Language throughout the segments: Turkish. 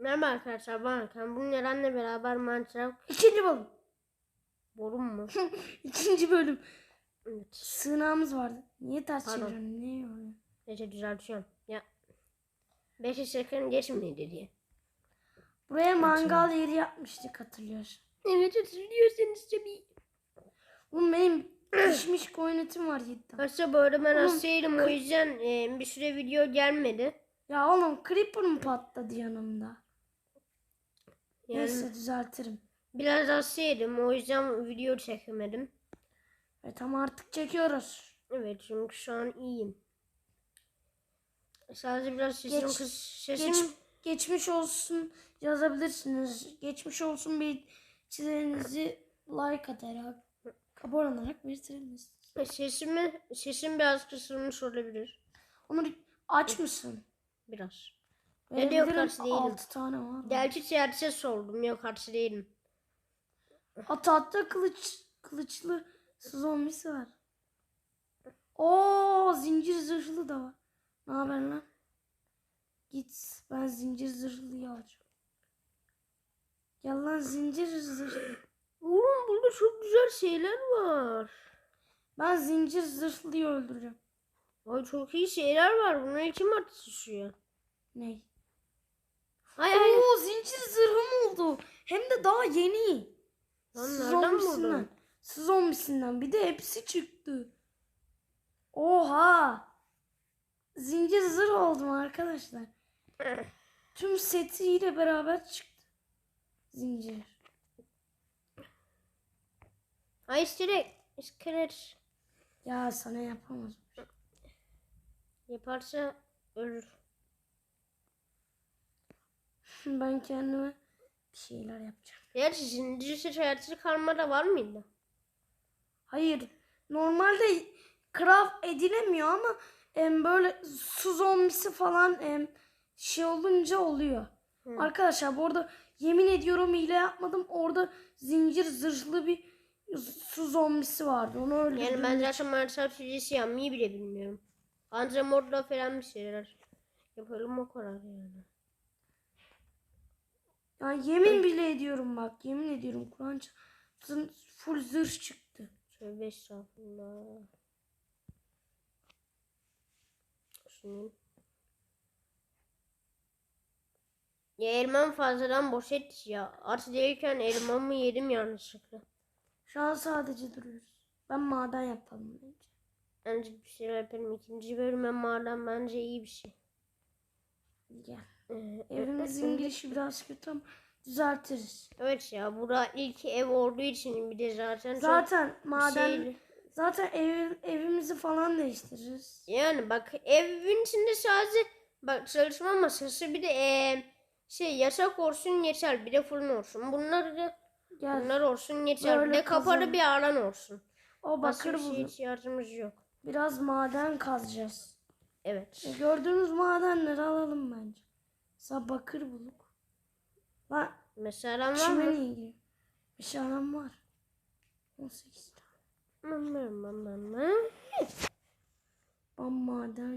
Merhaba arkadaşlar ben Hakan. Bugün Eren'le beraber Minecraft İkinci bölüm. Borum mu? İkinci bölüm. evet. Sığınağımız vardı. Niye ters Pardon. çeviriyorsun? Niye öyle? Neyse düzeltiyorum. Ya. 5 sakın geçmedi diye. Buraya mangal yeri yapmıştık hatırlıyorsun. Evet hatırlıyorsanız tabii. Oğlum benim pişmiş koyun etim var tane. Aslında bu arada ben hastaydım o yüzden e, bir süre video gelmedi. Ya oğlum creeper mı patladı yanımda? Yani Neyse düzeltirim. biraz hastaydım o yüzden video çekemedim. Evet ama artık çekiyoruz. Evet çünkü şu an iyiyim. Sadece biraz sesim Geç- kız sesim Geç, geçmiş olsun yazabilirsiniz. Geçmiş olsun bir çizenizi like atarak, abone olarak belirtiriz. sesimi sesim biraz kısılmış olabilir. Onur aç mısın? Biraz. Ben de yok, aç değilim. Altı tane var. Gerçi siyasi soldum. Yok karşı değilim. Hatta kılıç kılıçlı zombisi var. Oo zincir zırhlı da var. Ne haber lan? Git ben zincir zırhlıyı alacağım. Gel lan zincir zırhlı. Oğlum burada çok güzel şeyler var. Ben zincir zırhlıyı öldüreceğim. Ay çok iyi şeyler var. Bunlar kim atışıyor? Ney? Ay ay. Oo zincir zırhım oldu. Hem de daha yeni. Lan nereden buldun? Zombisinden. Bir de hepsi çıktı. Oha. Zincir zırh oldum arkadaşlar. Tüm setiyle beraber çıktı. Zincir. Ay iskelet. İskelet. Ya sana yapamaz. Yaparsa ölür. Ben kendime bir şeyler yapacağım. Gerçi zincir set hayatı karmada var mıydı? Hayır. Normalde craft edilemiyor ama em, böyle su zombisi falan em, şey olunca oluyor. Hı. Arkadaşlar bu arada yemin ediyorum hile yapmadım. Orada zincir zırhlı bir su zombisi vardı. Onu öldürdüm. Yani ben zaten Minecraft serisi yapmayı bile bilmiyorum. Modla falan bir şeyler yapalım o kadar yani. Yani yemin bile ediyorum bak. Yemin ediyorum Kur'an full zırh çıktı. Tövbe estağfurullah. Şunun. Ya elmam fazladan boş et ya. Aç değilken elmamı yedim yanlışlıkla. Şu an sadece duruyoruz. Ben maden yapalım bence. Bence bir şeyler yapalım. İkinci bölüme maden bence iyi bir şey. Gel. Ee, Evimizin girişi biraz kötü ama düzeltiriz. Evet ya bura ilk ev olduğu için bir de zaten çok Zaten maden şeyli. zaten ev, evimizi falan değiştiririz. Yani bak evin içinde sadece bak çalışma masası bir de eee, şey yasak olsun yeter bir de fırın olsun. Bunlar da Gel. bunlar olsun yeter bir Böyle de kapalı bir alan olsun. O Başka bakır bir şeye buldum. ihtiyacımız yok. Biraz maden kazacağız. Evet. E, gördüğünüz madenleri alalım bence. Mesela bakır bulduk. Lan Mesela var mı? niye giriyor? Meşalem var. 18 tane. Mım, mım, mım. Ben maden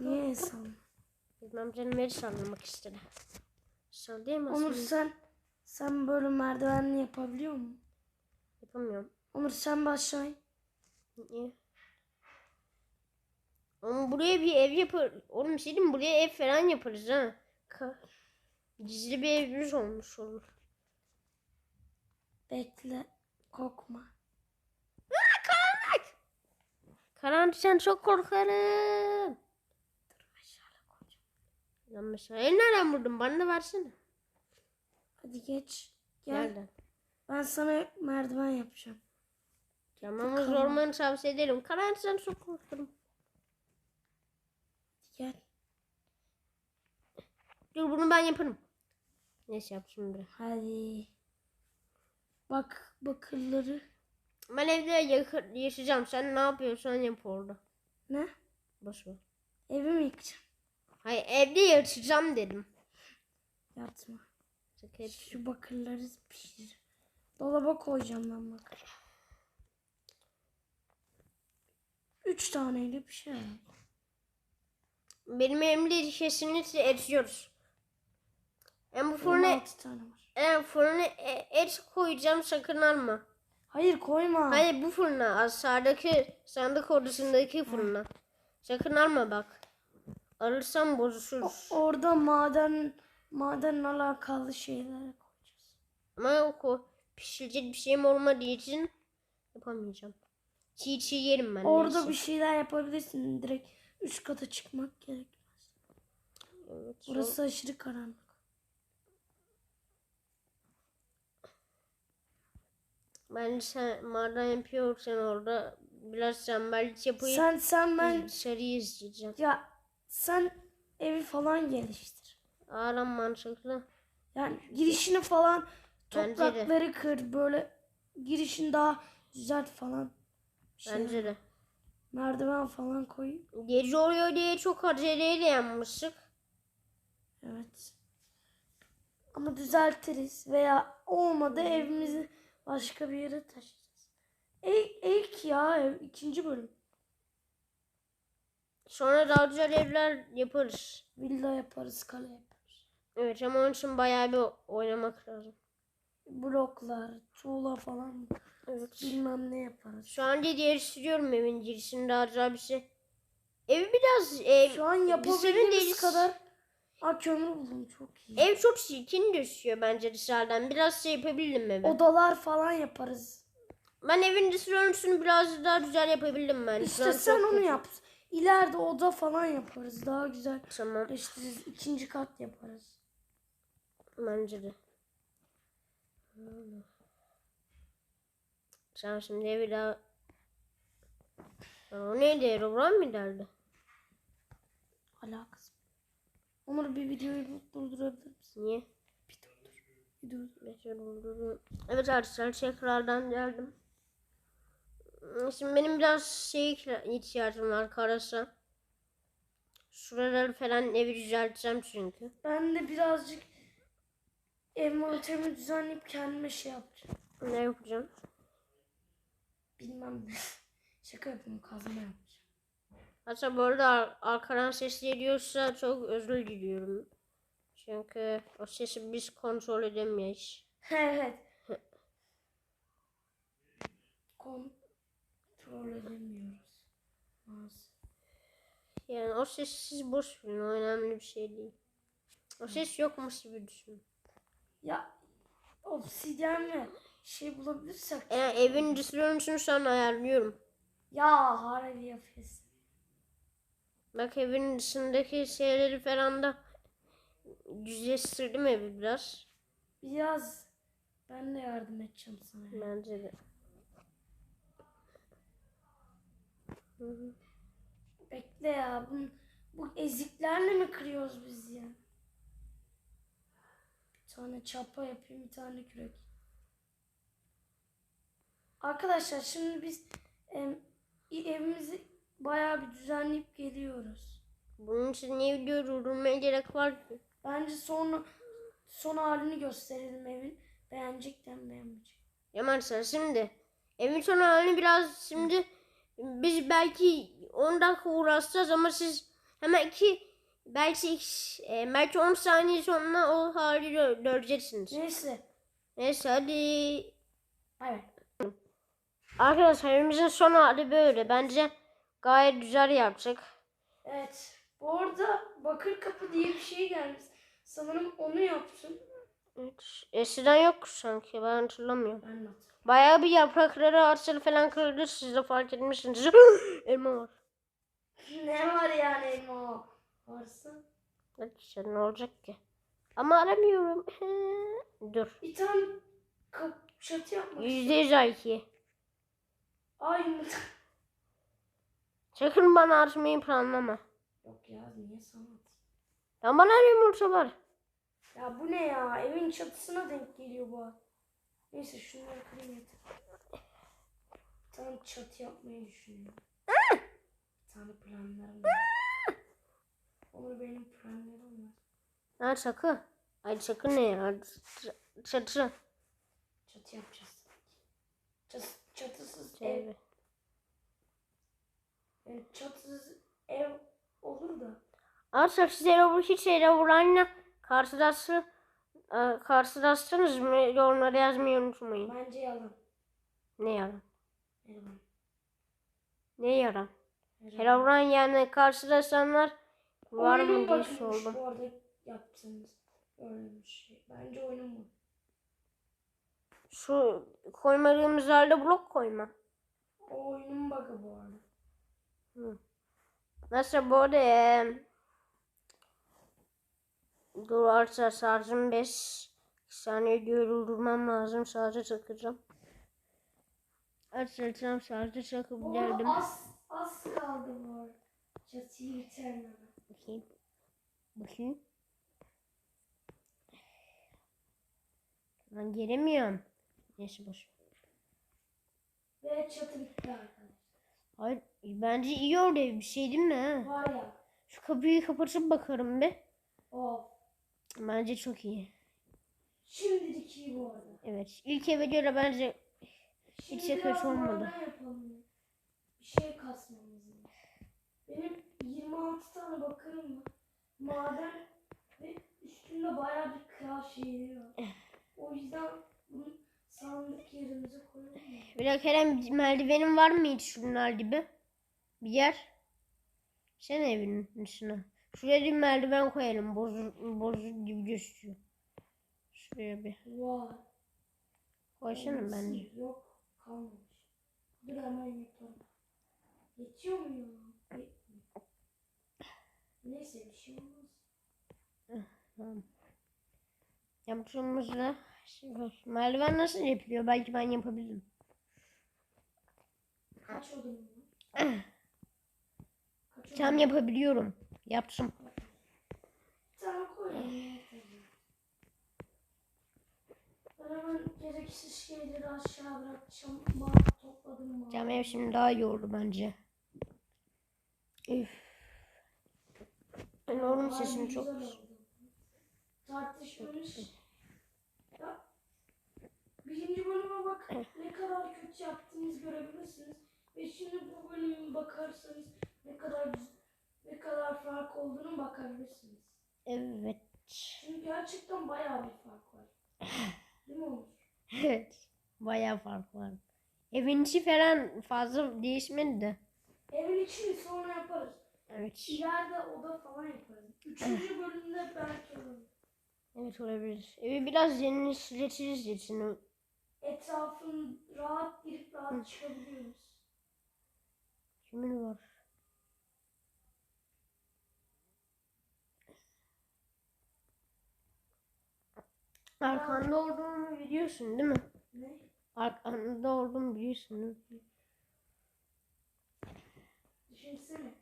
Niye hesap? Bilmem canım beni sallamak istedi. Sallayamaz Onur mıyım? sen sen böyle merdivenli yapabiliyor musun? Yapamıyorum. Onur sen başla. Niye? Ama buraya bir ev yapar. Oğlum bir şey? Buraya ev falan yaparız ha. Gizli bir evimiz olmuş olur. Bekle. Korkma. Karanlıktan çok korkarım. Meşale koyacağım. Lan mesela el nereden buldun? Bana da versene. Hadi geç. Gel. Nereden? Ben sana merdiven yapacağım. Tamam o zormanı tavsiye ederim. Karanlıktan çok korkarım. Hadi gel. Dur bunu ben yaparım. Neyse yap şimdi. Hadi. Bak bakırları. Ben evde yakı- yaşayacağım. Sen ne yapıyorsan yap orada. Ne? Boş ver. Evi mi yıkacağım? Hayır evde yaşayacağım dedim. Yatma. Şaka Şu bakırları pişir. Dolaba koyacağım ben bakır. Üç taneyle pişer. Benim evimde kesinlikle eriyoruz. Ben bu fırına, 16 tane var. e, fırına e- et koyacağım sakın alma. Hayır koyma. Hayır bu fırına aşağıdaki sandık odasındaki fırına. Sakın alma bak. Alırsan bozuşuruz. Orada maden maden alakalı şeyler koyacağız. Ama o pişirecek bir şeyim olmadığı için yapamayacağım. Çiğ çiğ yerim ben. Orada neyse. bir şeyler yapabilirsin. Direkt üst kata çıkmak gerekmez. Evet, Burası aşırı karanlık. Ben sen maden yapıyorsan orada biraz tembellik yapayım. Sen sen ben Dışarıyı izleyeceğim. ya sen evi falan geliştir. Ağlam mantıklı. Yani girişini falan Bence de. toprakları kır böyle girişin daha düzelt falan. Şey, Bence de. merdiven falan koy. Gece oluyor diye çok aceleyle yanmıştık. Evet. Ama düzeltiriz veya olmadı evimizi başka bir yere taşıyacağız. Ek, ek ya ev ikinci bölüm. Sonra daha güzel evler yaparız. Villa yaparız, kale yaparız. Evet ama onun için bayağı bir oynamak lazım. Bloklar, tuğla falan Evet. bilmem ne yaparız. Şu an geliştiriyorum evin girişini daha güzel bir şey. Evi biraz ev, Şu an yapabildiğimiz kadar Aa kömür buldum çok iyi. Ev çok çirkin düşüyor bence dışarıdan. Biraz şey yapabildim evi. Odalar falan yaparız. Ben evin dış görüntüsünü biraz daha güzel yapabildim ben. Şu İşte an sen çok onu kötü. yap. İleride oda falan yaparız. Daha güzel. Tamam Birleştiririz. İkinci kat yaparız. bence de. Sen şimdi evi daha... O neydi? Erobrine mi derdi? Alakası. Onur bir videoyu durdurabilir misin? Niye? Bir dur. Beşer oldu. Evet arkadaşlar tekrardan geldim. Şimdi benim biraz şey ihtiyacım var karasa. Şuraları falan evi düzelteceğim çünkü. Ben de birazcık envanterimi düzenleyip kendime şey yapacağım. Ne yapacağım? Bilmem. Şaka yapıyorum kazma yapacağım. Hatta bu arada ar- arkadan ses geliyorsa çok özür diliyorum. Çünkü o sesi biz kontrol edemeyiz. evet. Kontrol edemiyoruz. Maalesef. Yani o sesi siz boş verin. O önemli bir şey değil. O ses yokmuş gibi düşünün. Ya obsidyen ve şey bulabilirsek. Yani evin şu an ayarlıyorum. Ya harbi yapıyorsun. Bak evin dışındaki şeyleri falan da düzleştirdim evi biraz. Biraz ben de yardım edeceğim sana. Bence de. Hı hı. Bekle ya. Bu, bu eziklerle mi kırıyoruz biz ya? Bir tane çapa yapayım, bir tane kürek. Arkadaşlar şimdi biz em, evimizi bayağı bir düzenleyip geliyoruz. Bunun için niye video durdurmaya gerek var ki? Bence sonra son halini gösterelim evin. Beğenecekten beğenmeyecek. Yaman sen şimdi evin son halini biraz şimdi biz belki 10 dakika uğraşacağız ama siz hemen iki belki iki- e, belki 10 saniye sonra o hali gö- göreceksiniz. Neyse. Neyse hadi. Bay. Arkadaşlar evimizin son hali böyle. Bence gayet güzel yapacak. Evet. Bu arada bakır kapı diye bir şey gelmiş. Sanırım onu yaptım. Evet. Eskiden yok sanki ben hatırlamıyorum. Ben de. Bayağı bir yaprakları ağaçları falan kırıldı. Siz de fark etmişsiniz. Elma var. Ne var yani elma varsa? Bak işte ne olacak ki? Ama aramıyorum. Dur. Bir tane kap çatı yapmak Yüzde yüz IQ. Ay yumurta. Sakın bana atmayı planlama. Yok ya niye sana? Ya bana yumurta var. Ya bu ne ya? Evin çatısına denk geliyor bu. Neyse şunları kırayım yeter. Tane çatı yapmayı düşünüyorum. Bir tane planlarım var. Olur benim planlarım var. Ha sakın. Ay sakın ne ya? Çatı. Çatı yapacağız. Çatı, çatısız ev. Yani çatısız ev olur da. Arkadaşlar size bu hiç vuranla karşılaştı. Aa, Karşılaştınız mı? Yorumlara yazmayı unutmayın. Bence yalan. Ne yalan? Yalan. Ne yalan? Herobrine yani karşılaşanlar var mı diye sordum. Bu arada yaptığınız gördüğümüz şey. Bence oyunun bu. Şu koymadığımız halde blok koyma. O oyunun bug'ı bu arada. Nasıl bu eee, Dur arsa şarjım 5 saniye diyor durdurmam lazım şarja takacağım. Açacağım şarja geldim. arada az, az kaldı bu arada. Çatıyı bitirmeme. Bakayım. Bakayım. Ben gelemiyorum. Neyse boş. Ve çatı bitti arkadaşlar. Hayır bence iyi oldu bir şey değil mi? Var ya. Şu kapıyı kapatıp bakarım be. Of. Bence çok iyi. Şimdilik iyi bu arada. Evet. İlk eve göre bence Şimdi Hiç de kötü biraz olmadı. maden yapalım. Bir şey kasmamız lazım. Benim 26 tane bakarım var. Maden ve üstünde bayağı bir kral şeyleri var. O yüzden bunu sandık yerimize koyalım bir dakika Kerem merdivenin var mı hiç şunlar gibi? Bir yer. Sen evinin üstüne. Şuraya bir merdiven koyalım. Bozuk, bozuk gibi gözüküyor. Şuraya bir. Var. Koysana Olması ben de. Yok kalmamış. Dur hemen yapalım. Yetiyor mu ya? Neyse bir şey olmaz. Tamam. Yaptığımızda merdiven nasıl yapılıyor? Belki ben yapabilirim. Kaç odun var? Tam yapabiliyorum. Yaptım. Gereksiz şeyleri aşağı bırakacağım. Mat topladım? Cam ev şimdi daha iyi oldu bence. Üf. Ben oğlum sesim çok Tartışmamış. Ya, birinci bölüme bak ne kadar kötü yaptığınızı görebilirsiniz. Ve şimdi bu bölüme bakarsanız ne kadar ne kadar fark olduğunu bakabilirsiniz. Evet. Çünkü gerçekten bayağı bir fark var. Değil mi Onur? Evet. Bayağı fark var. Evin içi falan fazla değişmedi de. Evin içini sonra yaparız. Evet. İleride oda falan yaparız. Üçüncü bölümde belki olur. Evet olabilir. Evi biraz yeniletiriz için. Etrafın rahat girip rahat çıkabiliyoruz. Kimin var? Arkanda olduğumu biliyorsun değil mi? Ne? Arkanda olduğumu biliyorsun değil mi? Düşünsene.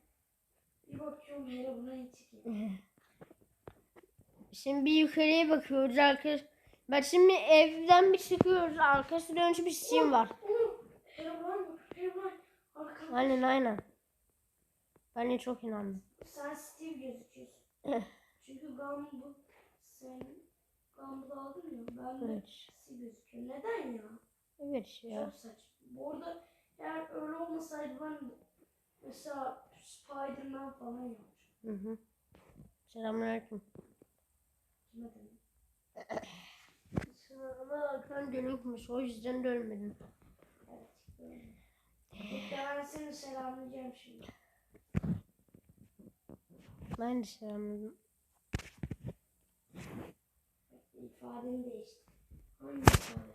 Bir bakıyorum yere buna gidiyor. Şimdi bir yukarıya bakıyoruz arkadaş. Bak şimdi evden bir çıkıyoruz. Arkası dönüşü bir sim var. Herobrine. Arkanda. Aynen aynen. Ben de çok inandım. Sen Steve gözüküyorsun. Eh. Çünkü Gumball sen Gumball aldın ya. Ben de Evet. Gözüküyor. Neden ya? Evet ya. Çok saçma. Bu arada eğer öyle olmasaydı ben mesela Spider-Man falan yapmışım. Hı hı. Selamünaleyküm. Kime dedim? Sana ama arkan dönükmüş. O yüzden de ölmedin. Evet. Ben seni selamlayacağım şimdi. Ben de selamladım. Bekle, ifadeni değiştir. Hangi ifade?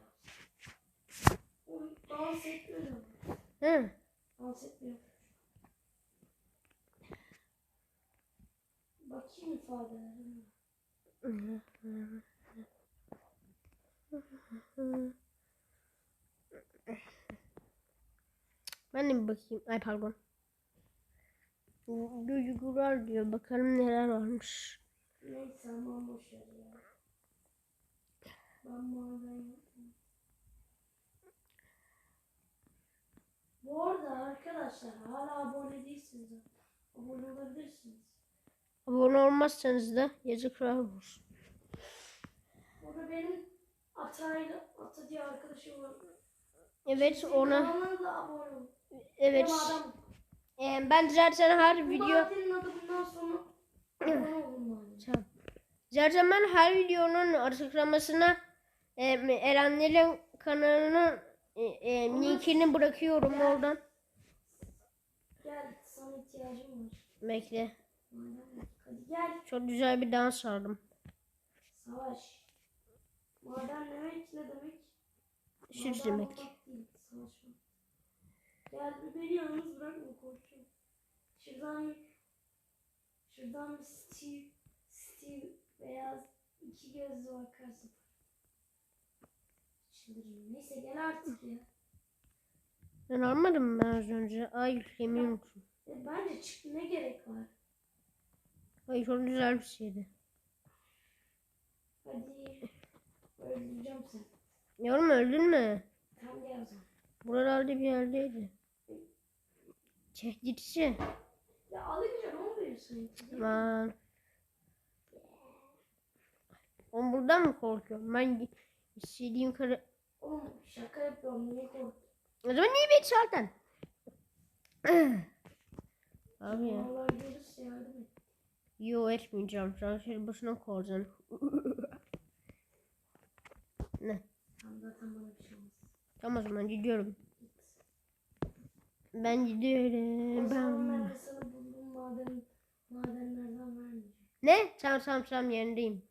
Oy, dans etmiyor ama. Hı. Dans etmiyor. Bakayım ifadelerine. Ben de bir bakayım. Ay pardon. Duygular diyor. Bakalım neler varmış. Neyse aman boş ver ya. Ben yapmam. Bu arada arkadaşlar hala abone değilsiniz. Abone olabilirsiniz. Abone olmazsanız da yazıklar olsun. Burada benim Atay'la Ata diye arkadaşım var. Evet Sizin ona. abone. Evet. Benim adam. Ee, ben zaten her Bu video madenin adı bundan sonra abone olun bari. Tamam. Zaten ben her videonun açıklamasına e, Erenlerin kanalının e, e, linkini bırakıyorum oradan. Gel sana ihtiyacım var. Bekle. Hadi gel. Çok güzel bir dans aldım. Savaş. Maden demek ne demek? Süs demek. Gel beni yalnız bırakma korkuyorum. Şuradan şuradan Steve Steve beyaz iki gözlü bakarsa Çıldırırım. Neyse gel artık ya. Ben almadım ben az önce. Ay yüklemeyi unuttum. E, bence çık ne gerek var? Ay çok güzel bir şeydi. Hadi öldüreceğim seni. Yavrum öldün mü? Tamam gel o zaman. Buralarda bir yerdeydi. Tehditçi. Ya alınca ne oluyor sanki? Aman. On buradan mı korkuyorum? Ben istediğim karı... Oğlum şaka yapıyorum niye korkuyorsun? O zaman niye beni çaldın? Abi ya. Allah görürse yardım et. Yo etmeyeceğim. Sen şey başına koyacaksın. ne? Tamam zaten bana bir şey olmaz. Tamam o zaman gidiyorum. Ben gidiyorum. O zaman Ben... ben de sana bulduğum maden, madenlerden vermeyeceğim. Ne? Tamam tamam tamam yerindeyim.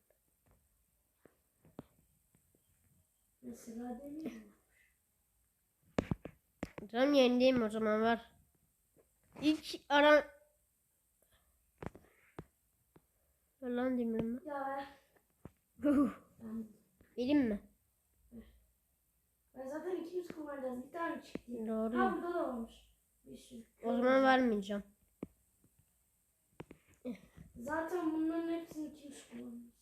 Mesela mi? Tamam yerindeyim o zaman var. İlk aran... Lan demirimi. Ya ver. Ben, Benim mi? ben zaten ikimiz kullanacağız. Bir tane çıktı. Ha Doğru. burada da varmış. Bir sürü. O zaman vermeyeceğim. Zaten bunların hepsini ikimiz kullanıyoruz.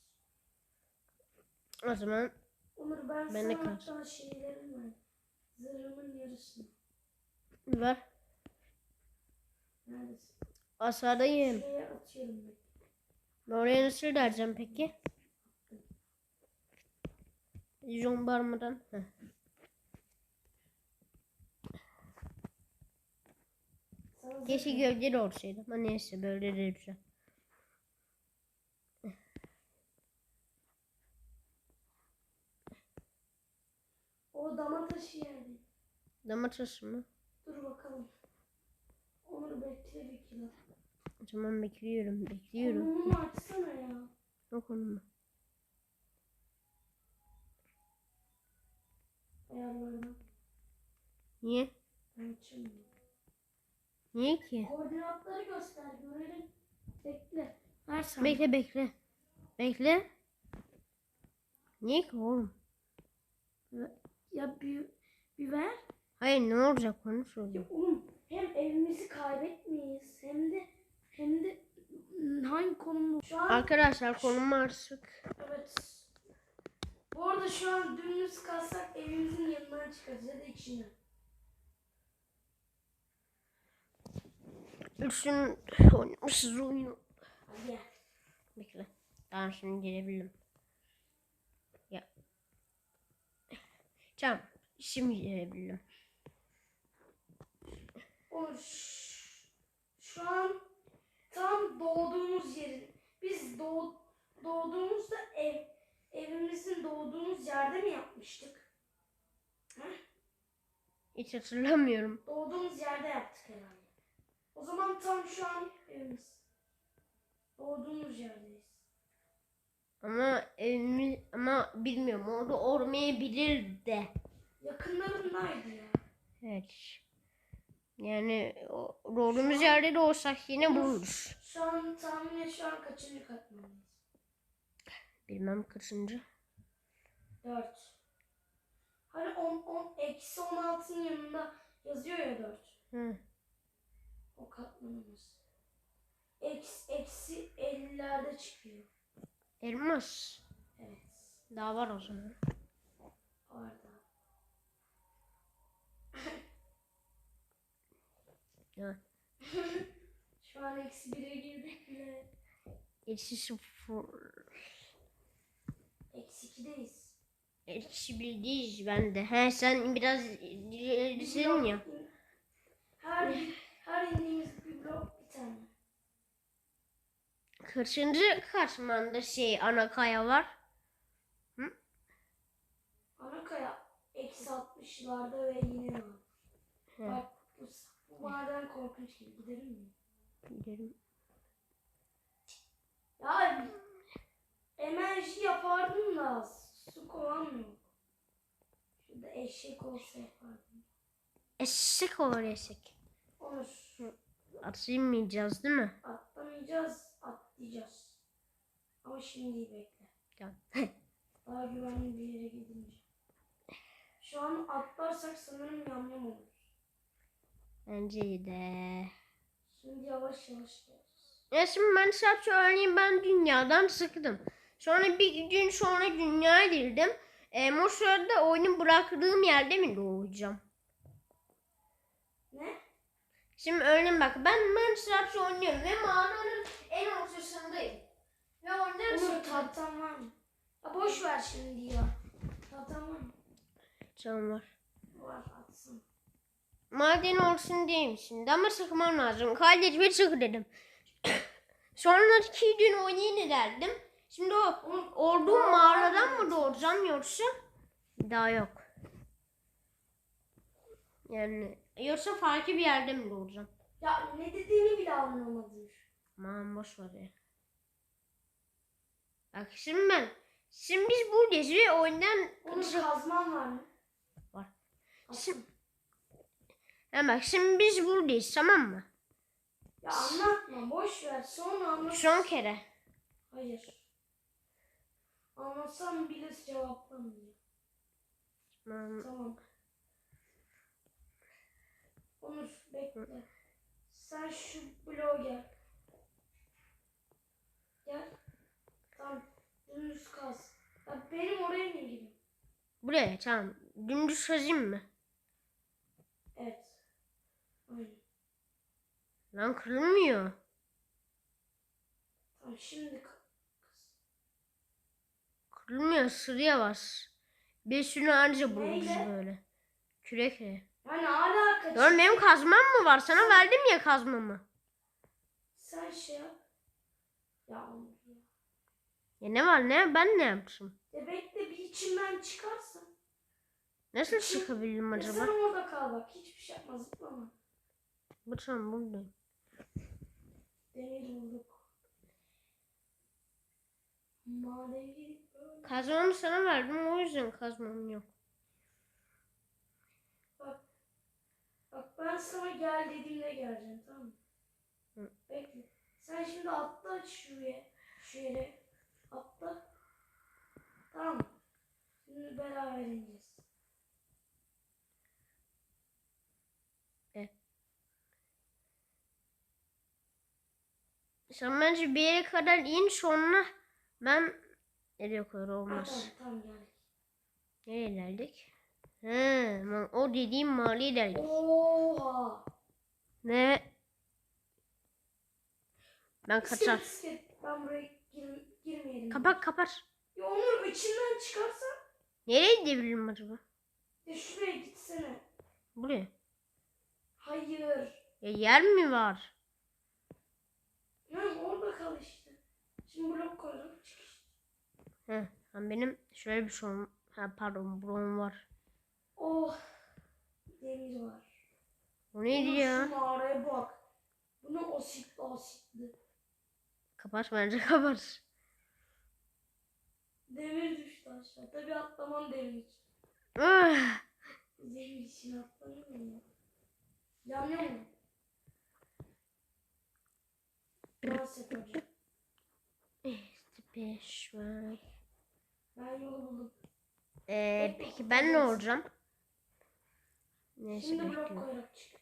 O zaman Onur ben, Ben sana hatta şeylerim var. Zırhımın yarısını. ver. Neredesin? Aşağıdayım. Şuraya atıyorum ben. Ben oraya nasıl dereceğim peki? Jombarmadan. Heh. Sana Keşke gövdeli olsaydı ama neyse böyle de güzel. O dama taşı yani. Domates mı? Dur bakalım. Onur bekle bir kilo. O zaman bekliyorum, bekliyorum. Konumu açsana ya. Yok onun. Ayarlardan. Niye? Ben açamıyorum. Niye ki? Koordinatları göster görelim. Bekle. Sana. Bekle bekle. Bekle. Niye ki oğlum? Ya bir, bir ver. Hayır ne olacak onu Ya soruyorum. oğlum hem evimizi kaybetmeyiz hem de hem de hangi konumda? Şu an Arkadaşlar konumu artık. evet. Bu arada şu an dümdüz kalsak evimizin yanından çıkarız ya da içinden. Üstün oynamışız oyunu. Hadi gel. Bekle. Tamam şimdi gelebilirim. Tamam. Şimdi gelebilirim. Şu an tam doğduğumuz yerin. Biz doğ, doğduğumuzda ev evimizin doğduğumuz yerde mi yapmıştık? Hiç hatırlamıyorum. Doğduğumuz yerde yaptık herhalde. O zaman tam şu an evimiz. Doğduğumuz yerdeyiz. Ama evimiz ama bilmiyorum orada olmayabilir de. Yakınlarındaydı ya. Evet. Yani o, doğduğumuz yerde de olsak yine buluruz. Şu an tahminen şu an kaçıncı katmandayız? Bilmem kaçıncı. Dört. Hani on, on, eksi on altının yanında yazıyor ya dört. Hı. O katmanımız. Eksi, eksi ellilerde çıkıyor. Elmas. Evet. Daha var o zaman. Orada. Şu an eksi bire girdik bile. Eksi sıfır. Eksi ikideyiz. Eksi bir değil bende. He sen biraz ilerisin ya. Her, her indiğimiz bir blok bir tane. Kaçıncı katmanda şey ana kaya var? Anakaya eksi 60'larda ve yine var. Bak bu, maden korkunç gibi gidelim mi? Gidelim. Ya enerji yapardım da su kovan yok. Şurada eşek olsa yapardım. Eşek olur eşek. Onu Atlayamayacağız değil mi? atlamayacağız, atlayacağız. Ama şimdi bekle. Gel. Daha güvenli bir yere gidince. Şu an atlarsak sanırım yamyam olur. Bence de. Şimdi yavaş yavaş geliriz. Ya şimdi ben sadece örneğin ben dünyadan sıkıldım. Sonra bir gün sonra dünyaya girdim. E, o sırada oyunu bıraktığım yerde mi doğacağım? Ne? Şimdi örneğin bak ben sadece oynuyorum ve mağaranın en ortasındayım. Ve var mı? Ya boş ver şimdi ya. Mı? Canım var. Var atsın. Maden olsun diyeyim şimdi ama sıkmam lazım. Kardeşime çık dedim. Sonraki gün oynayın ederdim. Şimdi o olduğum mağaradan mı doğacağım yoksa daha yok. Yani yoksa farklı bir yerde mi doğacağım? Ya ne dediğini bile anlamadım. Aman boş ver ya. Bak şimdi ben. Şimdi biz buradayız ve oyundan Onur kazman var mı? Var. Atsın. Ha bak şimdi biz buradayız tamam mı? Ya anlatma boş ver sonra anlat. Son kere. Hayır. Anlatsam bile cevaplamıyor. Tamam. Tamam. Onur bekle. Sen şu bloğa gel. Gel. Tamam. Dümdüz kaz. Ya benim oraya ne gireyim? Buraya tamam. Dümdüz kazayım mı? Evet. Aynen. Lan kırılmıyor. Tamam şimdi kaz. Kırılmıyor sıraya bas. Bir sürü anca buluruz Neyle? böyle. Kürekle. Yani alaka. Oğlum benim kazmam mı var? Sana verdim ya kazmamı. Sen şey yap. Ya ne var ne? Ben ne yaptım? Ya bekle bir içimden çıkarsın. Nasıl İçim- çıkabildim Ya sen acaba? orada kal bak. Hiçbir şey yapma zıplama. Bu tamam buradayım. Demir bulduk. Madevi böyle. Kazmamı sana verdim o yüzden kazmam yok. Bak. Bak ben sana gel dediğimde geleceğim tamam mı? Hı. Bekle. Sen şimdi atla şuraya. Şu yere. Atla. Tamam mı? Şimdi beraber ineceğiz. Sen bence bir yere kadar in sonra ben nereye kadar olmaz. tamam tamam geldik. Nereye geldik? He, o dediğim mali geldik. Oha. Ne? Ben kaçar. Bisiklet. Ben buraya gir, girmeyelim. Kapat kapat. Ya Onur içinden çıkarsan Nereye gidebilirim acaba? ya şuraya gitsene. Buraya. Hayır. Ya yer mi var? Ya orada kal işte. Şimdi blok koydum. Çık işte. He, benim şöyle bir sorun. Ha pardon bron var. Oh. Demir var. O neydi Onur, ya? Şu mağaraya bak. Bu ne asitli asitli. Kapat bence kapat. Demir düştü aşağı. Tabi atlaman demir. Ah! Demir için atlanır mı ya? Yanıyor mu? Dans yapacağım. İşte beş var. Ben yolu buldum. Ee, peki ben ne olacağım? Neyse Şimdi blok koyarak çık.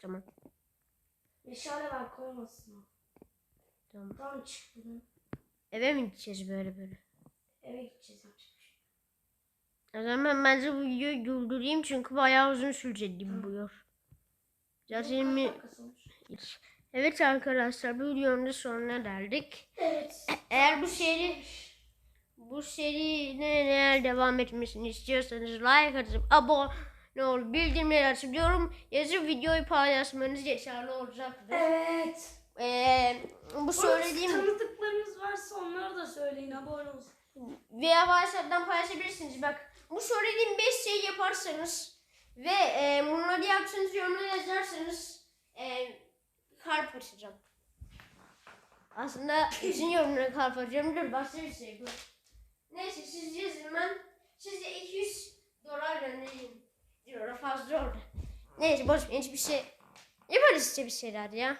Tamam. Meşale ver koymasın. Tamam. Tamam çık buradan. Eve mi gideceğiz böyle böyle? Eve gideceğiz şey. O zaman ben bence bu videoyu durdurayım çünkü bayağı uzun sürecek gibi. Zaten Kaç yirmi- dakika olmuş? Evet arkadaşlar bu videonun da sonuna geldik. Evet. Eğer bu seri bu serinin eğer devam etmesini istiyorsanız like atıp abone olup bildirimleri açıp yorum yazıp videoyu paylaşmanız yeterli olacaktır. Evet. Ee, bu söylediğim Tanıdıklarınız varsa onları da söyleyin abone olsun. veya WhatsApp'tan paylaşabilirsiniz. Bak bu söylediğim 5 şey yaparsanız ve e, bunları yaptığınız yorumlara yazarsanız e, kalp açacağım. Aslında bütün yorumlara kalp açacağım. Dur başka bir şey bu. Neyse siz yazın ben size 200 dolar göndereyim. Diyor fazla oldu. Neyse boş ver, hiçbir şey yaparız işte bir şeyler ya.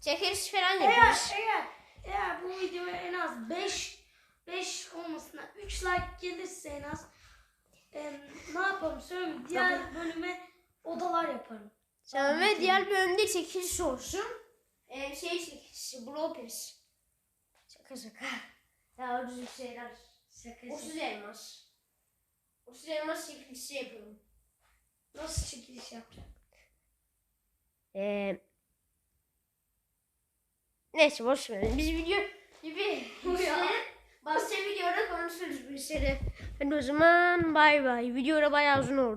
Çekeriz falan Eğer, yaparız. eğer, eğer bu videoya en az 5 5 olmasına 3 like gelirse en az em, ne yaparım söyleyeyim diğer bölüme odalar yaparım. Tamam ve diğer bölümde çekiliş olsun. Ee, şey çekilişi, Blopers. Şaka şaka. Daha ucuz şeyler. Şaka 30 elmas. 30 elmas çekilişi yapıyorum. Nasıl çekiliş yapacağım? Ee, neyse boş verin. Biz video gibi başka videoda konuşuruz bir şeyleri. Hadi o zaman bay bay. Video da bayağı uzun oldu.